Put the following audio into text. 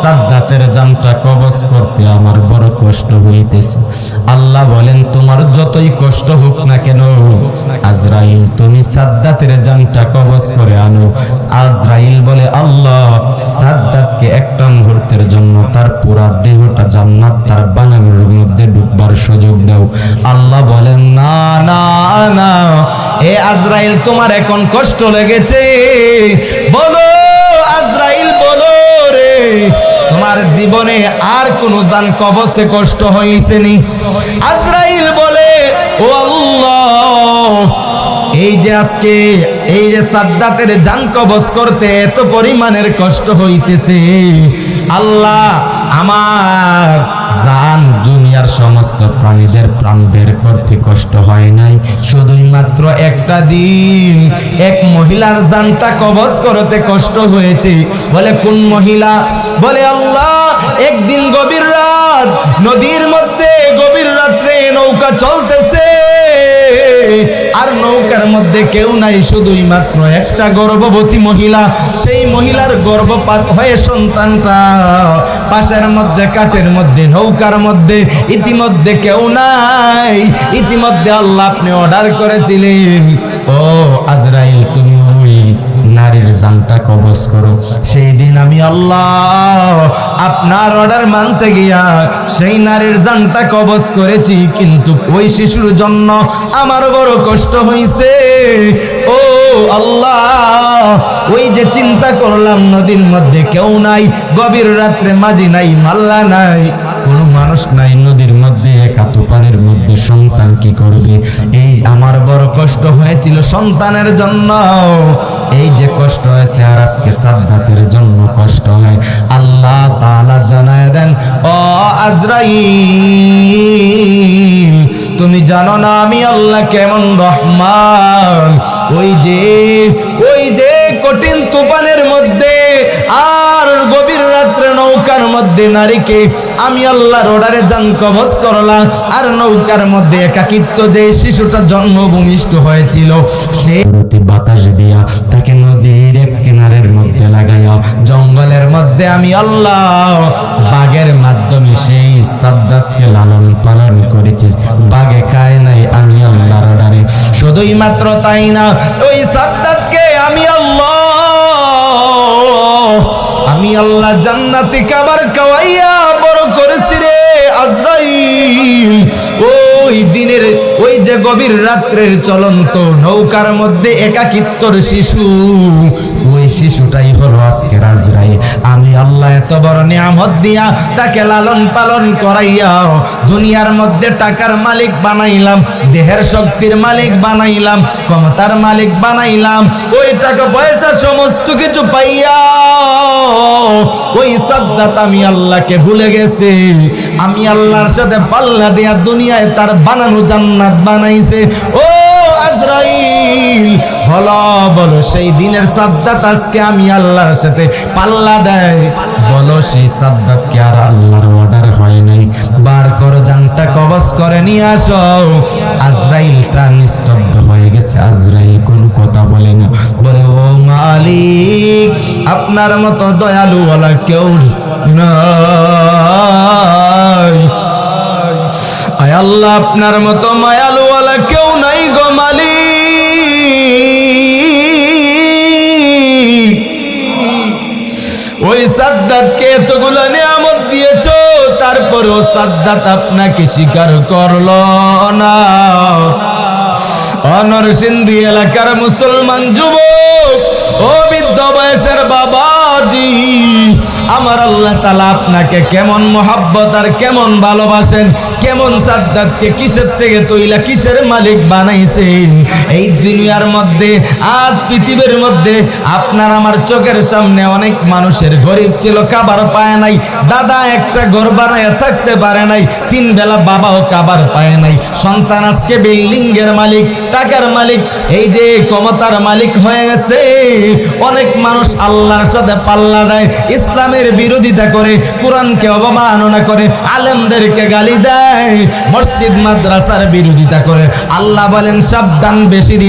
সাদ্দাতের জানটা কবজ করতে আমার বড় কষ্ট হইতেছে। আল্লাহ বলেন, তোমার যতই কষ্ট হোক না কেন, আজরাইল, তুমি সাদ্দাতের জানটা কবজ করে আনো। আজরাইল বলে, আল্লাহ সাদ্দাতকে একটা মুহূর্তের জন্য তার পুরা দেহটা জান্নাত, তার বানানোর মধ্যে ডুববার সুযোগ দাও। আল্লাহ বলেন, না না না, এ আজরাইল, তোমার এখন কষ্ট লেগেছে। বলো জীবনে আর কোন জান কবচে কষ্ট হয়েছে নি? আজরাইল বলে, ও আল্লাহ, এই যে আজকে, এই যে সাদ্দাতের জান কবজ করতে এত পরিমাণের কষ্ট হইতেছে। আল্লাহ, আমার জান দুনিয়ার সমস্ত প্রাণীদের প্রাণ বের করতে কষ্ট হয় নাই। শুধুই মাত্র একটা দিন এক মহিলার জানটা কবজ করতে কষ্ট হয়েছে। বলে, কোন মহিলা? বলে, আল্লাহ, একদিন গভীর রাত, নদীর মধ্যে গভীর রাত্রে নৌকা চলতেছে আর মধ্যে কেউ নাই শুধুই মাত্র একটা গর্ভবতী মহিলা। সেই মহিলার গর্ভপাত হয়ে সন্তানটা পাশের মধ্যে, কাঠের মধ্যে, নৌকার মধ্যে, ইতিমধ্যে কেউ নাই। ইতিমধ্যে আল্লাহ আপনি অর্ডার করেছিলেন। ও আজরাইল, তুমি নারীর জানটা কবজ করো। সেই দিন আমি আল্লাহ আপনার অর্ডার মানতে গিয়া সেই নারীর জানটা কবজ করেছি, কিন্তু ওই শিশুর জন্য আমার বড় কষ্ট হইছে। ও আল্লাহ, ওই যে চিন্তা করলাম, নদীর মধ্যে কেউ নাই, গভীর রাত্রে মাঝি নাই, মাল্লা নাই। কোনো মানুষ নাই নদীর মধ্যে, একা তুফানের মধ্যে। সন্তান কি করবে? এই আমার বড় কষ্ট হয়েছিল সন্তানের জন্য। এই যে কষ্ট হয়েছে আর আজকে সাদ্দাতের জন্য কষ্ট হয়। আল্লাহ তাআলা জানায় দেন, ও আজরাইল, তুমি জানো না আমি আল্লাহ কেমন রহমান? ওই যে ওই যে কঠিন তুফানের মধ্যে আর গভীর নৌকার মধ্যে নারীকে আমি আল্লাহর অর্ডারে যান কবজ করলাম। আর নৌকার মধ্যে একাকিত্ব যে শিশুটা জন্মভূমিষ্ঠ হয়েছিল, সে বাতাস দিয়া তাকে নদীর এক কিনারের মধ্যে লাগাইয়া, জঙ্গলের মধ্যে আমি আল্লাহ বাগের মাধ্যমে সেই সাদ্দাতকে লালন পালন করেছি। বাগে খায় নাই, আমি আল্লাহর অর্ডারে। শুধুই মাত্র তাই না, ওই সাদ্দাতকে আমি আল্লাহ আমি আল্লাহ জান্নাতি কাবার কাওয়াইয়া বড় করেছি রে আজরাইল। ওই দিনের, ওই যে গভীর রাত্রের চলন্ত নৌকার মধ্যে একাকিত্বর শিশু। ওই শিশুটাই হলো আজকে আজরাইল। আমি আল্লাহ এত বড় নিয়ামত দিয়া তাকে লালন পালন করাইয়া দুনিয়ার মধ্যে টাকার মালিক বানাইলাম, দেহের শক্তির মালিক বানাইলাম, ক্ষমতার মালিক বানাইলাম। ওই টাকা পয়সা সমস্ত কিছু পাইয়া ওই সাদ্দাত আমি আল্লাহকে ভুলে গেছে। আমি আল্লাহর সাথে পাল্লা দেয়া দুনিয়ায় তার বানানো জান্নাত বানাইছে। ও আজরাইল বলো বলো সেই দিনের সাদ্দাত আজকে আমি আল্লাহর সাথে পাল্লা দেয়। বলো সেই সাদ্দাতকে আর আল্লাহর অর্ডার হয় নাই? বার করো জানটা, কবজ করে নিয়ে আসো। আজরাইল তার নিস্তব্ধ হয়ে গেছে। আজরাইল কোনো কথা বলে না। বলে আপনার মতো দয়ালু ওয়ালা কেউ আয় আল্লাহ, আপনার মতো মায়ালু ওয়ালা কেউ নাই গো মালিক। ওই সাদ্দাতকে এতগুলো নিয়ামত দিয়েছ, তারপরেও সাদ্দাত আপনাকে স্বীকার করল না। অনরসিন্দি এলাকার মুসলমান যুবক ও বৃদ্ধ বয়সের বাবাজি আমার আল্লাহ তালা আপনাকে কেমন মোহাব্বত আর কেমন ভালোবাসেন, কেমন সাদ্দাতকে কিসের থেকে তৈলা, কিসের মালিক বানাইছেন? এই দুনিয়ার মধ্যে, আজ পৃথিবীর মধ্যে আপনার আমার চোখের সামনে অনেক মানুষের গরিব ছিল, খাবার পায় নাই, দাদা একটা ঘর বানায় থাকতে পারে নাই, তিন বেলা বাবাও খাবার পায় নাই, সন্তান আজকে বিল্ডিং এর মালিক, টাকার মালিক, এই যে ক্ষমতার মালিক হয়ে গেছে। অনেক মানুষ আল্লাহর সাথে পাল্লা দেয়, ইসলামের বিরোধিতা করে, কোরআনকে অবমাননা করে, আলেমদেরকে গালি দেয়, মসজিদ, মাদ্রাসার বিরোধিতা করে। আল্লাহ বলেন, সাবধান বেশি দিন।